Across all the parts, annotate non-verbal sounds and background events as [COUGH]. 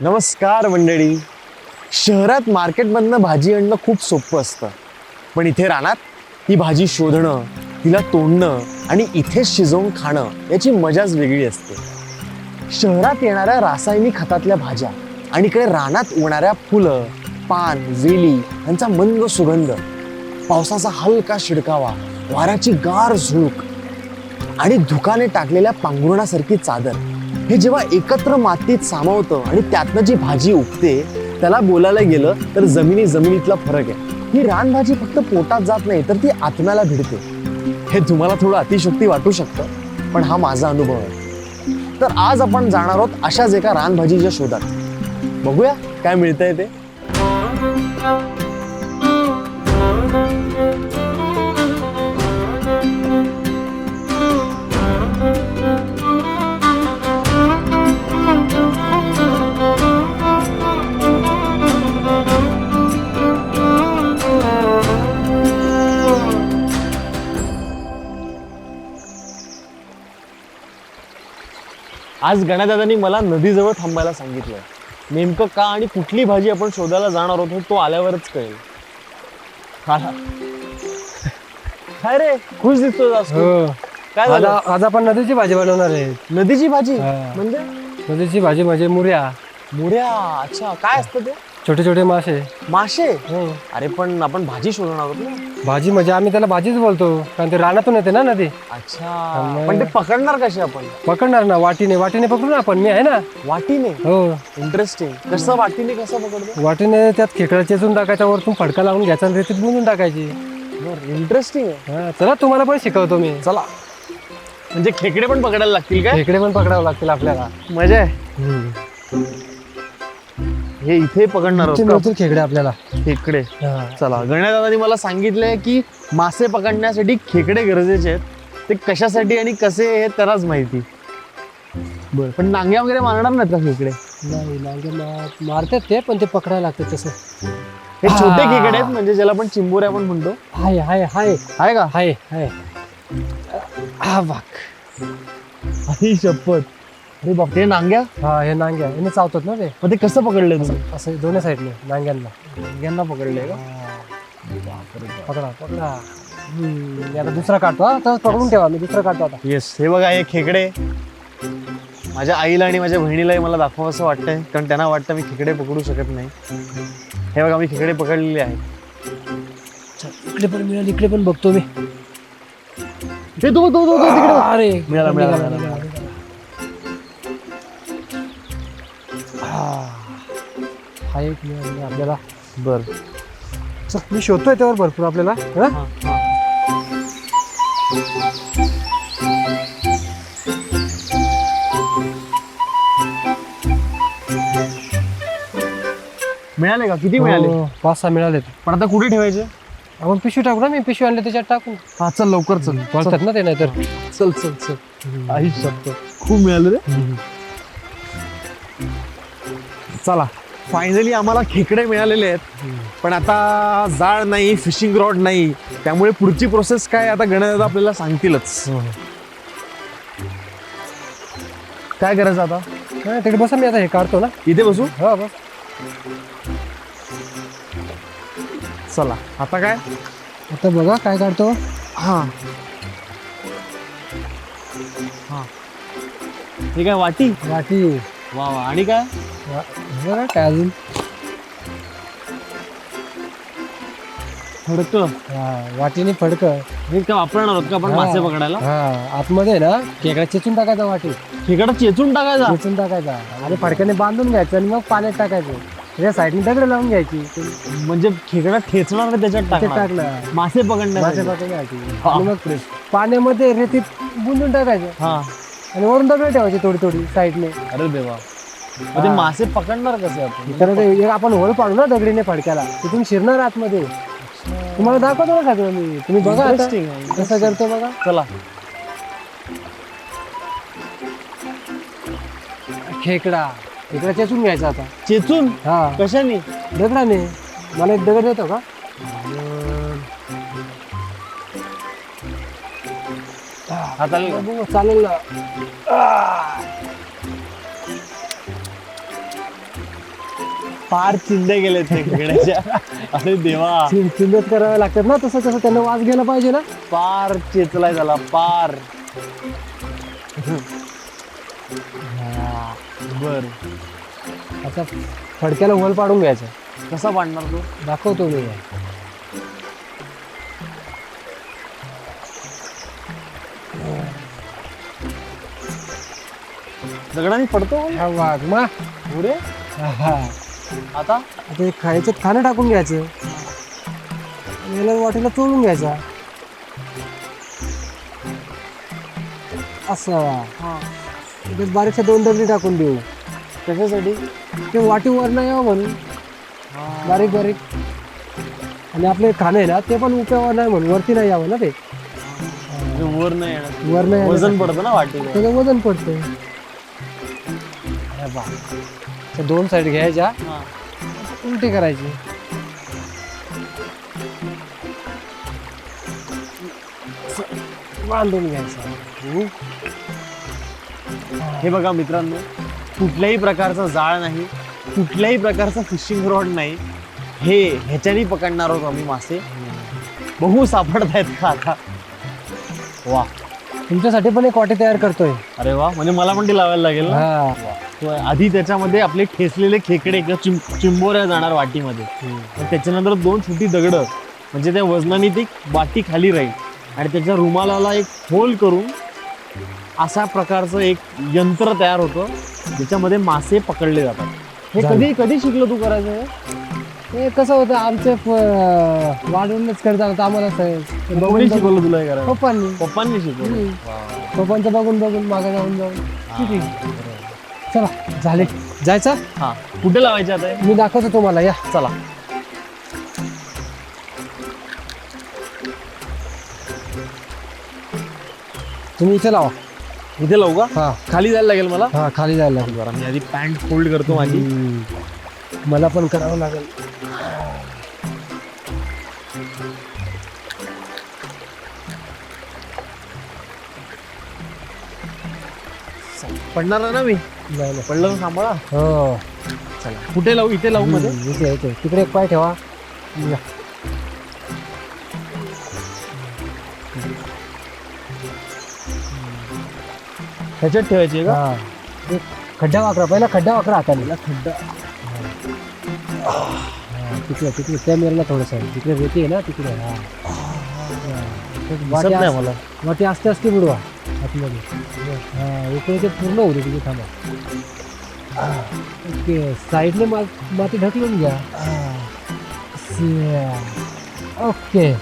नमस्कार मंडळी. शहरात मार्केटमधनं भाजी आणणं खूप सोपं असतं. पण इथे रानात ही भाजी शोधणं तिला तोडणं आणि इथेच शिजवून खाणं याची मजाच वेगळी असते. शहरात येणाऱ्या रासायनिक खतातल्या भाज्या आणि इकडे रानात उगणाऱ्या फुलं पान वेली यांचा मंद सुगंध पावसाचा हलका शिडकावा वाऱ्याची गार झुळूक आणि धुकाने टाकलेल्या पांघरुणासारखी चादर हे जेव्हा एकत्र मातीत सामावतं आणि त्यातनं जी भाजी उगते त्याला बोलायला गेलं तर जमिनी जमिनीतला फरक आहे. ही रानभाजी फक्त पोटात जात नाही तर ती आत्म्याला भिडते. हे तुम्हाला थोडं अतिशक्ती वाटू शकतं पण हा माझा अनुभव आहे. तर आज आपण जाणार आहोत अशाच एका रानभाजीच्या शोधात. बघूया काय मिळतंय ते. आज गणादादांनी मला नदीजवळ थांबायला सांगितलंय. नेमकं का आणि कुठली भाजी आपण शोधायला जाणार आहोत हे तो आल्यावरच कळेल. काय रे खुश दिसतो. हो. काय आज झालं आज आपण नदीची भाजी बनवणार आहे. नदीची भाजी? हा. म्हणजे? नदीची भाजी म्हणजे मुर्या मुऱ्या अच्छा. काय असतं ते? छोटे छोटे मासे. मासे? हो. अरे पण आपण भाजी शोधणार आहोत ना? भाजी म्हणजे आम्ही त्याला भाजीच बोलतो. कारण ते रानातून येते ना नदी. अच्छा. पण ते पकडणार कसे आपण? पकडणार ना. वाटीने वाटीने पकडू ना आपण. मी आहे ना. वाटीने? हो. इंटरेस्टिंग कसं वाटीने कसं पकडतो वाटीने त्यात खेकडा चेचून टाकायचा वरतून फडका लावून घ्यायचा आणि रेतीत बुंदून टाकायची. इंटरेस्टिंग आहे. हा चला तुम्हाला पण शिकवतो मी. चला. म्हणजे खेकडे पण पकडायला लागतील काय? खेकडे पण पकडावं लागतील आपल्याला. मजा आहे. हे इथे पकडणार आहोत खेकडे आपल्याला? खेकडे. हा. चला गणेशदादांनी मला सांगितलंय की मासे पकडण्यासाठी खेकडे गरजेचे आहेत. ते कशासाठी आणि कसे हे त्यालाच माहिती. बर पण नांग्या वगैरे मारणार नाहीत का खेकडे? नाही नांगे मा- मारतात ते पण ते पकडायला लागतात तसं. हे छोटे हा. खेकडे आहेत म्हणजे ज्याला आपण चिंबोऱ्या पण म्हणतो. हाय हाय हाय. आहे का? हाय हाय. हा बाक आई शपथ. अरे बाप ते नांग्या? हा हे नांग्या. याने चावतात ना ते. मग ते कसं पकडले तुम्ही? असं दोन्ही साईडने नांग्यांना. नांग्यांना पकडले का? पकडा पकडा. हम्म, मी आता दुसरा काढतो हा. तर पकडून ठेवा मी दुसरा काढतो आता. येस हे बघा हे खेकडे. माझ्या आईला आणि माझ्या बहिणीलाही मला दाखवावं असं वाटतंय कारण त्यांना वाटतं मी खेकडे पकडू शकत नाही. हे बघा मी खेकडे पकडलेले आहेत. चल, इकडे पण मिळाल इकडे पण बघतो मी. ते तो तो तो तिकडे. अरे मिळाला, मिळाला, मिळाला. हा एक मिळाला आपल्याला बर. चल मी शोधतोय त्यावर भरपूर आपल्याला हा? हा, हा. मिळाले का? किती मिळाले? हो, पाच सहा मिळाले पण आता कुठे ठेवायचे? आपण पिशवी टाकू ना मी पिशवी आणले त्याच्यात टाकू. हा चल लवकर चल. पळतात ना ते नाहीतर. चल चल चल. आई शब्द. खूप मिळाले रे. चला. फायनली आम्हाला खेकडे मिळालेले आहेत. पण आता जाळ नाही फिशिंग रॉड नाही. त्यामुळे पुढची प्रोसेस काय आता गणेश आपल्याला सांगतीलच. काय करायचं आता? हा, तिकडे बसा मी आता हे काढतो ना. इथे बसू? हा बस. चला आता काय? आता बघा काय काढतो. हा. हा. हे काय वाटी? वाटी. वा वा. आणि काय? बघा काय अजून? फडकं. हा, वाटीने फडक. काय वापरणार आहोत का आपण. मासे पकडायला? हा आतमध्ये ना खेकडा चेचून टाकायचा वाटी. खेकडा चेचून टाकायचा? चेचून टाकायचा. आणि फडक्याने बांधून घ्यायचं आणि मग पाण्यात टाकायचं. त्याच्या साईडने दगड लावून घ्यायची. म्हणजे खेकडा ठेचणार आणि त्याच्यात ते टाकणार? टाकलं मासे मासे हा. आणि मग पाण्यामध्ये रेतीत बुंदून टाकायचं. हा. आणि वरून दगड ठेवायचे थोडी थोडी साईडने अरे देवा. ते हा. मासे पकडणार कसे आपण? तर ते एक आपण होळ पाडू ना दगडीने फडक्याला. तिथून शिरणार आतमध्ये. तुम्हाला दाखवतो ना सगळं मी. तुम्ही बघा आता. Interesting आहे. कसं करतो बघा. चला. खेकडा. खेकडा चेचून घ्यायचा आता. चेचून? हा. कशाने? दगडाने. मला एक दगड देतो का? हा. चालेल? बघू, फार चिंदे गेले ते खेकड्याच्या अरे देवा. चिंदत करावे लागतात ना तसं तसं त्यांना वास घ्यायला पाहिजे ना. पार चेचलाय झाला पार. बर. आता फडक्याला होल पाडून घ्यायचं. कसा पाडणार तू? दाखवतो मी. दगडाने पडतो? हा वाघ मा. पुरे आता? आता हे खायचं खाणं टाकून घ्यायचं. याला वाटेला चोळून घ्यायचा. असं. त्याच्यात बारीकशा दोन दगडी टाकून देऊ. कशासाठी? ते वाटी वर नाही यावं म्हणून. बारीक बारीक. आणि आपले खाणं आहे ना ते पण उपयावर नाही म्हणून वरती नाही यावं ना ते. म्हणजे वर नाही येणार. वर नाही वजन वजन पडतं ना वाटीला. त्याचं वजन पडतं अरे बा त्या दोन साईड घ्यायच्या. हा. उलटी करायची. असं बांधून घ्यायचं. हे बघा मित्रांनो कुठल्याही प्रकारचा जाळ नाही कुठल्याही प्रकारचा फिशिंग रॉड नाही. हे ह्याच्याने पकडणार आहोत आम्ही मासे. बघू सापडत आहेत का आता? वा. तुमच्यासाठी पण एक वाटी तयार करतोय. अरे वा म्हणजे मला पण ती लावायला लागेल ना? हा. आधी त्याच्यामध्ये आपले ठेसलेले खेकडे किंवा चिं चिंबोऱ्या जाणार वाटीमध्ये. त्याच्यानंतर दोन छोटी दगडं म्हणजे त्या वजनाने ती वाटी खाली राहील. आणि त्याच्या रुमालाला एक होल करून अशा प्रकारचं एक यंत्र तयार होतं ज्याच्यामध्ये मासे पकडले जातात. हे झालं. कधी कधी शिकलो तू करायचं हे? हे कसं होतं आमचे वाढवूनच करता होतं आम्हाला स- ते कोणी बघून शिकवलं तुला हे करायला पप्पांनी पप्पांनी शिकवलं. पप्पांचं बघून बघून मागे जाऊन जाऊन. ठीक आहे. चला झाले. जायचं? हा. कुठे लावायचे आता हे? मी दाखवतो तुम्हाला या. चला. तुम्ही इथे लावा. इथे लावू का? हा. खाली जायला लागेल मला? हा खाली जायला लागेल. बरं मी आधी पॅन्ट फोल्ड करतो माझी. हम्म. मला पण करावं लागेल. पडणार ना मी? नाही नाही. पडलं तर सांभाळा. हो. चला. कुठे लावू? इथे लावू मध्ये? हम्म, इथे इथे. तिकडे एक पाय ठेवा. या. ह्याच्यात ठेवायची का? हा. एक खड्डा वाकरा. पहिला खड्डा वाकरा हाताने. खड्डा. तिकडे तिकडे कॅमेराला थोडंसं तिकडे रेती आहे ना तिकडे. हा. वाटी नाही मला. वाटी असते असते बुडवा. आतमध्ये. हा इकडे ते पूर्ण होते तिथे थांबा. ओके साईडने मा माती ढकलून घ्या. ओके.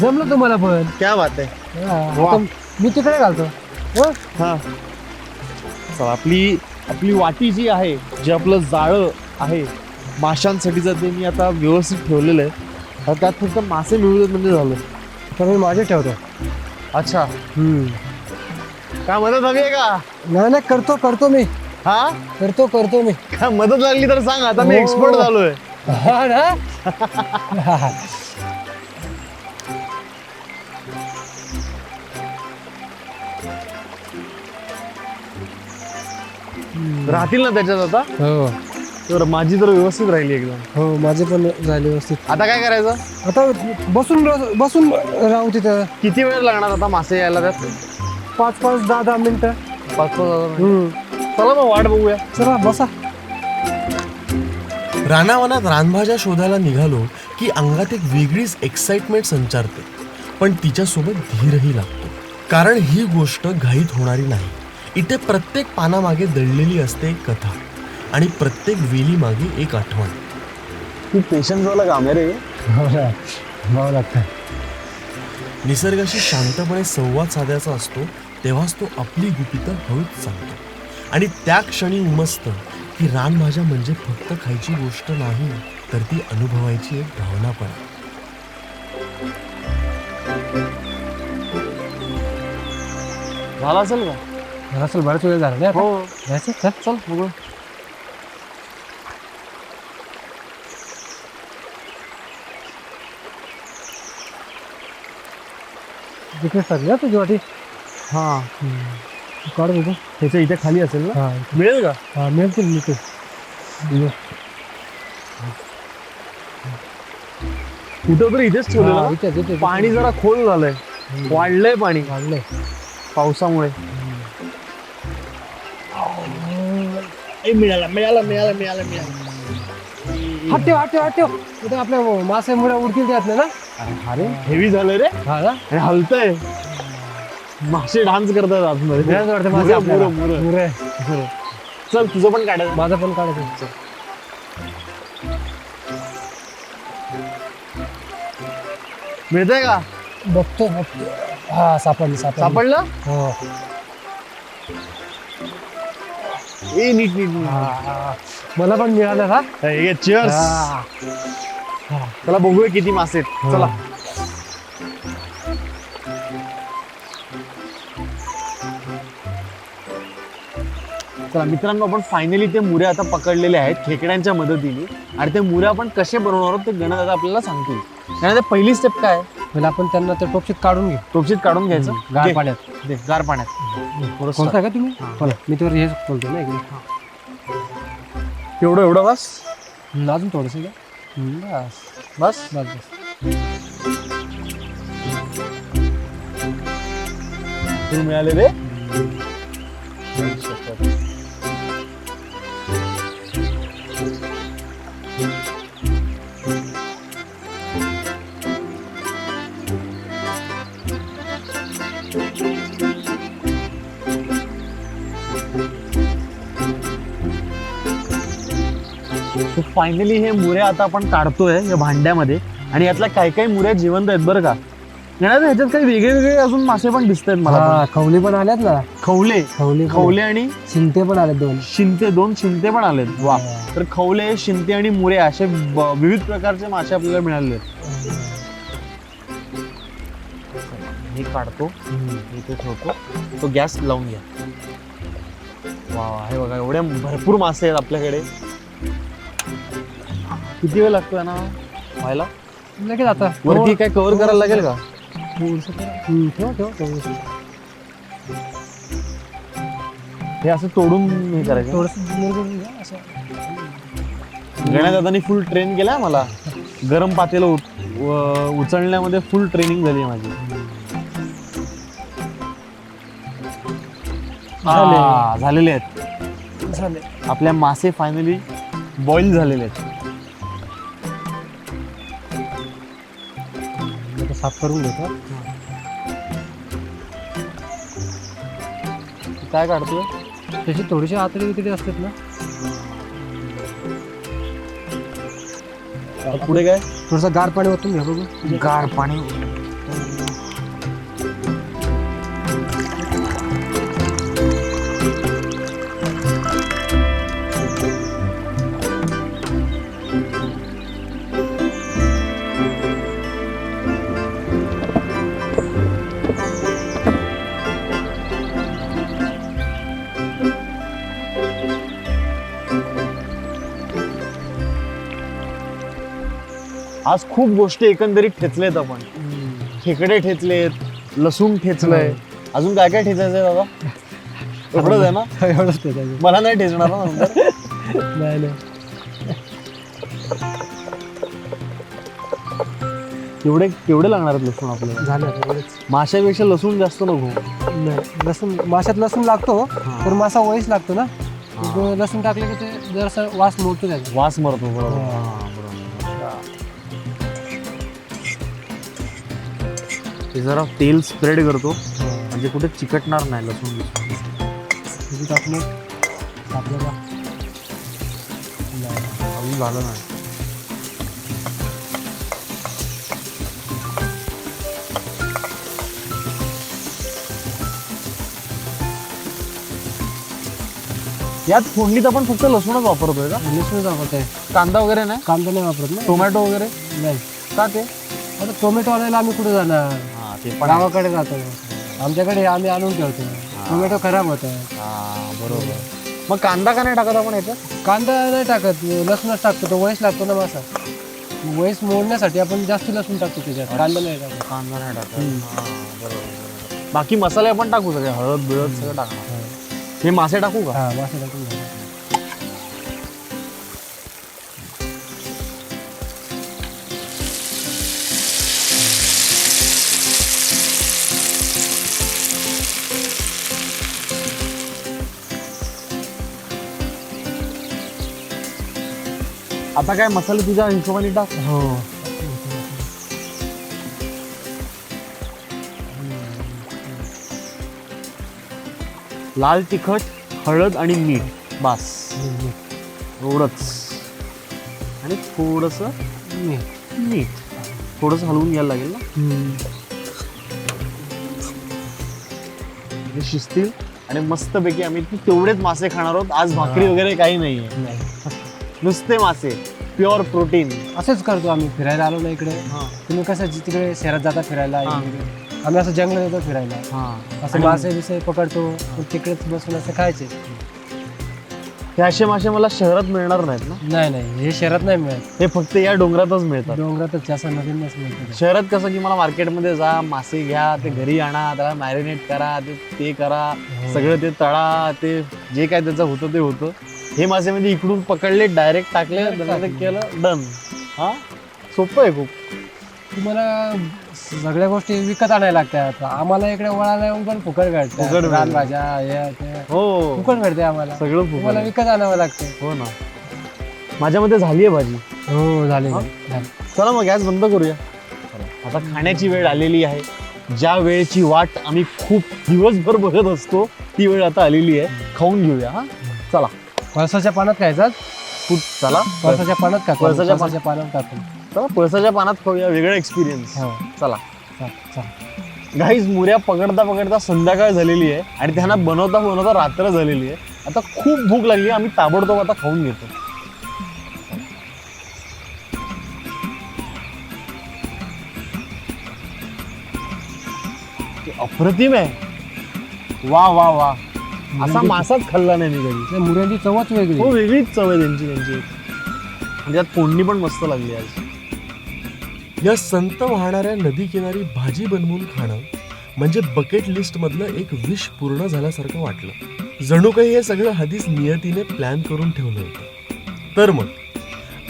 जमलं तुम्हाला पण? क्या बात आहे. हा. आता मी तिकडे घालतो. हं? हा. चला आपली आपली वाटी जी आहे जे आपलं जाळं आहे माशांसाठीचं ते मी आता व्यवस्थित ठेवलेलं आहे त्यात फक्त मासे मिळू देत म्हणजे झालं. तर मी माझे ठेवतो. अच्छा. काय मदत हवी आहे का? नाही नाही करतो करतो मी. हा? करतो करतो मी. काय मदत लागली तर सांग आता मी हो. एक्सपर्ट झालोय. हा ना? राहतील ना त्याच्यात आता? हो. तर माझी तर व्यवस्थित राहिली एकदम. हो माझे पण झाले व्यवस्थित. आता काय करायचं? आता बसून र- बसून राहू तिथं. किती वेळ लागणार आता मासे यायला त्यात? पाच पाच दहा दहा मिनिटं. पाच पाच हजार. हम्म. चला मग वाट बघूया. चला बसा. रानावनात रानभाज्या शोधायला निघालो की अंगात एक वेगळीच एक्साइटमेंट संचारते. पण तिच्यासोबत धीरही लागतो. कारण ही गोष्ट घाईत होणारी नाही. इथे प्रत्येक पानामागे दडलेली असते एक कथा. आणि प्रत्येक वेली मागे एक आठवण. खूप पेशन्स वाला काम आहे रे. भाव लागतं. निसर्गाशी शांतपणे संवाद साधायचा असतो तेव्हाच तो आपली गुपितं हळूच सांगतो. आणि त्या क्षणी उमसतं की रानभाज्या म्हणजे फक्त खायची गोष्ट नाही तर ती अनुभवायची एक भावना पण आहे. झाला असेल का? मला असेल बराच वेळ झाला नाही? हो. चल बघू टाकली हा तुझी वाटी हा. काढ बघू त्याच्या इथे खाली असेल ना? हा. मिळेल का? हा मिळतील मी ते कुठं तरी इथेच हा, ठेवलेलं. इथेच. पाणी जरा खोल झालंय. वाढलंय पाणी. वाढलंय. पावसामुळे. मिळाला मिळाला मिळाला मिळाला मिळाला. हात ठेव हात ठेव हात ठेव इथे आपल्या मासे मुळे उडतील त्यात ना? अरे हेवी झालंय रे. हा ना? आणि हलतंय. मासे डान्स करतात आतमध्ये. मिळालं वाटतं मासे मुरं, आपल्याला. मुरं, मुरं. मुरे. मुरं. चल तुझं पण काढायचं माझं पण काढायचं मिळतंय का? बघतो बघतो. हा सापडली सापडली. सापडलं? हो. ए नीट नीट नीट. हा, हा. मला पण मिळालं हा. हे चिअर्स हा. चला बघूया किती मासे आहेत. हो. चला. चला मित्रांनो आपण फायनली ते मुरे आता पकडलेले आहेत खेकड्यांच्या मदतीने. आणि ते मुरे आपण कसे बनवणार आहोत ते गणत आता आपल्याला सांगतील. त्यानंतर पहिली स्टेप काय आहे? पहिला आपण त्यांना त्या टोपशीत काढून घेऊ. टोपशीत काढून घ्यायचं? गार. पाण्यात. दे, गार पाण्यात. थोडंसं. कोणता का तुम्ही? हा. बोला मी तर हेच बोलतो ना इकडे. एवढं एवढं बस. अजून थोडस बस बस बस बस. ते मिळालेले फायनली हे मुरे आता आपण काढतोय या भांड्यामध्ये. आणि यातल्या काही काही मुऱ्या जिवंत आहेत बरं का. येणार ह्याच्यात काही वेगळे वेगळे अजून मासे पण दिसत आहेत मला हा खवले पण आल्यात ना. खवले. खवले पण. खवले आणि. शिंते पण आले दोन. शिंते दोन शिंते पण आलेत. वा. तर खवले शिंते आणि मुरे असे ब- विविध प्रकारचे मासे आपल्याला मिळाले आहेत. मी काढतो. हम्म. इथे ठेवतो. तो गॅस लावून घ्या. वा वा, हे बघा एवढे भरपूर मासे आहेत आपल्याकडे. किती वेळ लागतो ना? व्हायला? लगेच आता. वरती काय कव्हर करायला लागेल का? हम्म, ठेव ठेव ठेव. हे असं तोडून हे करायचं? थोडस असं. फुल ट्रेन केलाय मला. गरम पातेलं उच- व- उचलण्यामध्ये फुल ट्रेनिंग झाली आहे माझी झालेले आहेत. झाले. आपल्या मासे फायनली बॉईल झालेले आहेत. साफ करून घेतो. काय काढतोय? त्याची थोडीशी आतडी वितडी असतात ना? पुढे काय? थोडंसं गार पाणी ओतून घ्या बघू. गार पाणी. आज खूप गोष्टी एकंदरीत ठेचलेत आपण. खेकडे ठेचलेत लसूण ठेचलंय. अजून काय काय ठेचायचंय दादा? एवढंच आहे ना? [LAUGHS] एवढंच त्याच्यात. मला नाही ठेचणार ना नंतर. नाही नाही. केवढे लागणार आहेत लसूण आपल्याला? झालं एवढंच. माशापेक्षा लसूण जास्त नको. नाही लसूण माशात लसूण लागतो पण मासा वयस लागतो ना? लसूण टाकले की ते जरासा वास मोडतो त्याचा. वास मरतो बरोबर. ते जरा तेल स्प्रेड करतो. म्हणजे कुठे चिकटणार नाही लसूण. किती टाकलं टाकलं का अजून झालं नाही. यात फोडणीत आपण फक्त लसूणच वापरतोय का? लसूण वापरत आहे कांदा वगैरे नाही? कांदा नाही वापरत ना. टोमॅटो वगैरे? नाही. का ते? आता टोमॅटो आणायला आम्ही कुठे जाणार? ते पण आहे. गावाकडे जातो. आमच्याकडे आम्ही आणून ठेवतो. टोमॅटो खराब होतात हा बरोबर. मग कांदा का नाही टाकत आपण याच्यात? कांदा नाही टाकत. लसूणच टाकतो. तो वयस लागतो ना मासा. वयस मोडण्यासाठी आपण जास्त लसूण टाकतो त्याच्यात. कांदा नाही टाकत. कांदा नाही टाकत. हा, बरोबर, बरोबर. बाकी मसाले आपण टाकू सगळे. हळद बिळद सगळं टाकणार. हे. मासे टाकू का? हा मासा टाकून घ्या. आता काय मसाले तुझ्या हिशोबाने टाक. हो. लाल तिखट हळद आणि मीठ. बास. एवढंच. आणि थोडस मीठ. थोडस हलवून घ्यायला लागेल ना? हे शिजतील. आणि मस्तपैकी आम्ही तेवढेच मासे खाणार आहोत. आज भाकरी. वगैरे काही नाहीये. नाही. नुसते मासे प्युअर प्रोटीन असंच करतो आम्ही फिरायला आलो ना इकडे. तुम्ही कसं जि- तिकडे शहरात जाता फिरायला. आम्ही असं जंगलात येतो फिरायला. असं मासे बिसे पकडतो मग तिकडेच बसून असं खायचे. हे असे मासे मला शहरात मिळणार नाहीत ना? नाही नाही हे शहरात नाही मिळत. हे फक्त या डोंगरातच मिळतात. डोंगरातच जास्त नदींनाच मिळतं शहरात कसं की मला मार्केटमध्ये जा मासे घ्या ते घरी आणा त्याला मॅरिनेट करा ते ते करा हो. सगळं ते तळा ते जे काय त्याचं होतं ते होतं. हे मासे म्हणजे इकडून पकडले डायरेक्ट टाकले Direct. केलं. डन हा? सोपं आहे खूप. तुम्हाला सगळ्या गोष्टी विकत आणायला लागतात. आम्हाला इकडे वळाला येऊन पण फुकट फुकट. रानभाज्या हे ते. हो. फुकट भेटते आम्हाला. सगळं फुकट तुम्हाला आहे. विकत आणावं लागतं. हो ना. माझ्यामध्ये झाली आहे भाजी. हो झाले हा? झाले. चला मग गॅस बंद करूया. आता खाण्याची वेळ आलेली आहे. ज्या वेळेची वाट आम्ही खूप दिवसभर बघत असतो ती वेळ आता आलेली आहे. खाऊन घेऊया हा? चला. पळसाच्या पानात खायचा खूप चला. पळसाच्या पानात का पळसाच्या पळसाच्या पानात टाकून चला पळसाच्या पानात खाऊया वेगळा एक्सपिरियन्स हो. चला. घाईच मुऱ्या पकडता पकडता संध्याकाळ झालेली आहे आणि त्यांना बनवता बनवता रात्र झालेली आहे. आता खूप भूक लागली आहे आम्ही ताबडतोब आता खाऊन घेतो. ते अप्रतिम आहे. वा वा वा. असा मासाच खाल्ला नाही मी कधी. त्या मुऱ्यांची चवच वेगळी. हो वेगळीच चव आहे त्यांची त्यांची. आणि त्यात फोडणी पण मस्त लागली आज. या संत वाहणाऱ्या नदीकिनारी भाजी बनवून खाणं म्हणजे बकेट लिस्ट मधलं एक विश पूर्ण झाल्यासारखं वाटलं. जणू काही हे सगळं आधीच नियतीने प्लॅन करून ठेवलं होतं. तर मग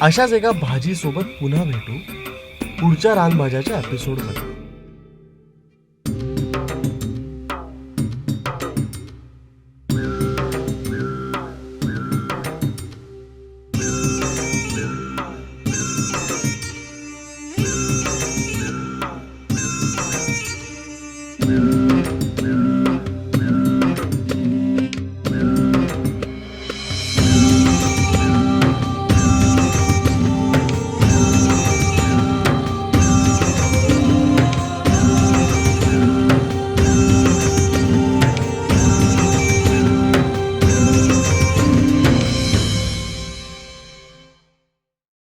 अशाच एका भाजी सोबत पुन्हा भेटू पुढच्या रानभाज्याच्या एपिसोडमध्ये